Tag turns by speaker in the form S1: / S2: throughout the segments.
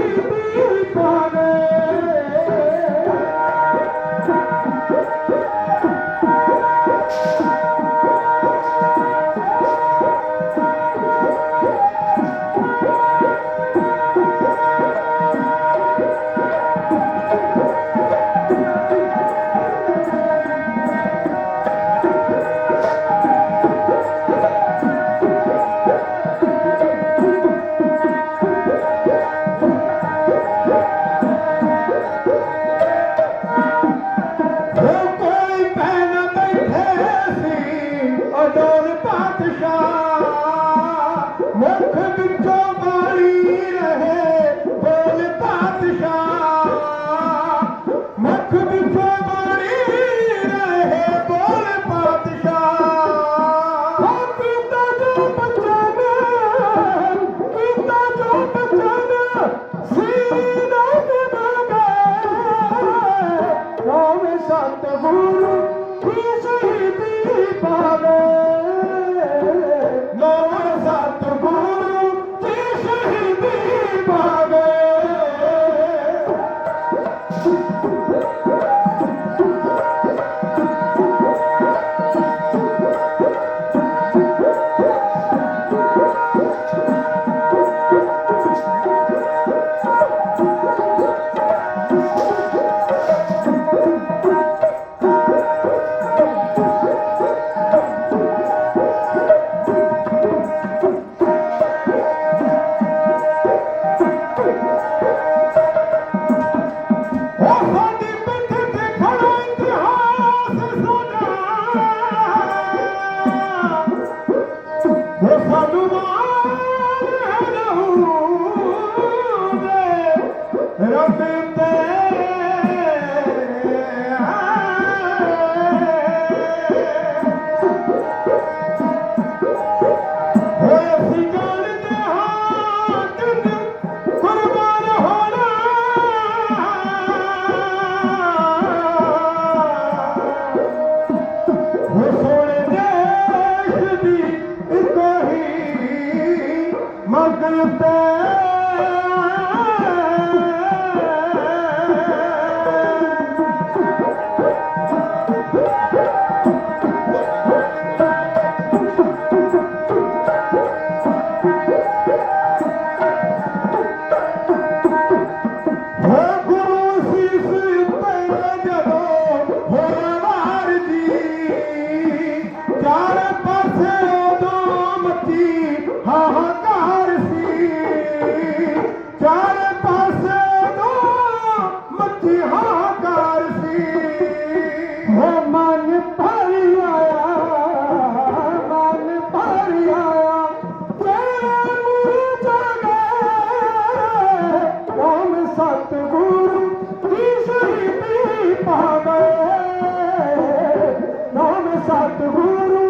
S1: Thank you. গুরু কিছুই পাবে
S2: Santo Guru.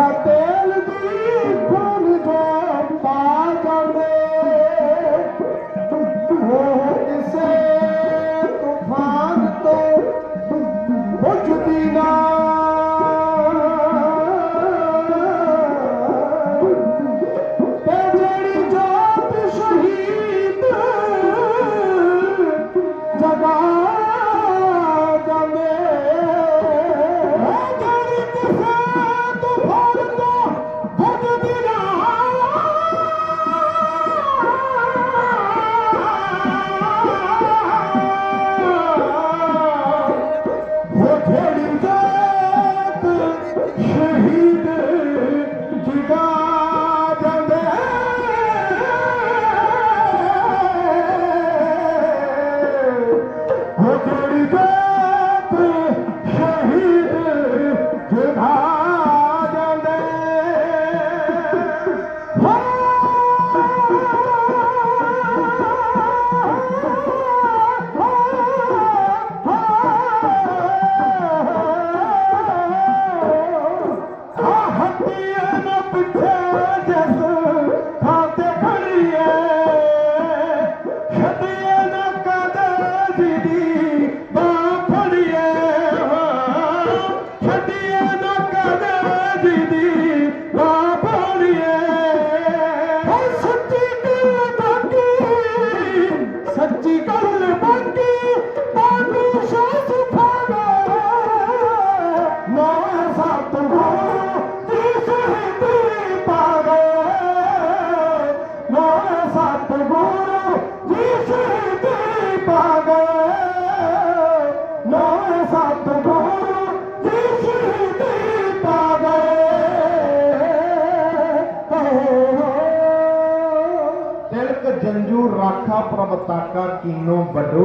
S2: ਰਾਖਾ ਕੀਨੋ ਵੱਡੋ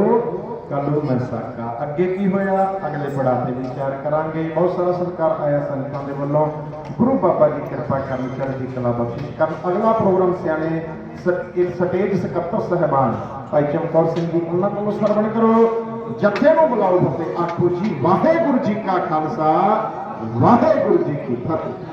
S2: ਕਲੂ ਮੈਂ ਅੱਗੇ ਕੀ ਹੋਇਆ? ਅਗਲੇ ਪੜਾਅ ਤੇ ਵਿਚਾਰ ਕਰਾਂਗੇ। ਬਹੁਤ ਸਾਰਾ ਸਤਿਕਾਰ ਆਇਆ ਸੰਗਤਾਂ ਦੇ ਵੱਲੋਂ। ਗੁਰੂ ਬਾਬਾ ਜੀ ਕਿਰਪਾ ਕਰਨ ਚੜ੍ਹਦੀ ਕਲਾ ਬਖਸ਼ਿਸ਼ ਕਰਨ। ਅਗਲਾ ਪ੍ਰੋਗਰਾਮ ਸਿਆਣੇ ਸਟੇਜ ਸਕੱਤਰ ਸਹਿਬਾਨ ਭਾਈ ਚਮਕੌਰ ਸਿੰਘ ਜੀ, ਉਹਨਾਂ ਕੋਲੋਂ ਸਰਵਣ ਕਰੋ। ਜੱਥੇ ਨੂੰ ਬੁਲਾਓ ਤੇ ਆਖੋ ਜੀ, ਵਾਹਿਗੁਰੂ ਜੀ ਕਾ ਖਾਲਸਾ, ਵਾਹਿਗੁਰੂ ਜੀ ਕੀ ਫਤਿਹ।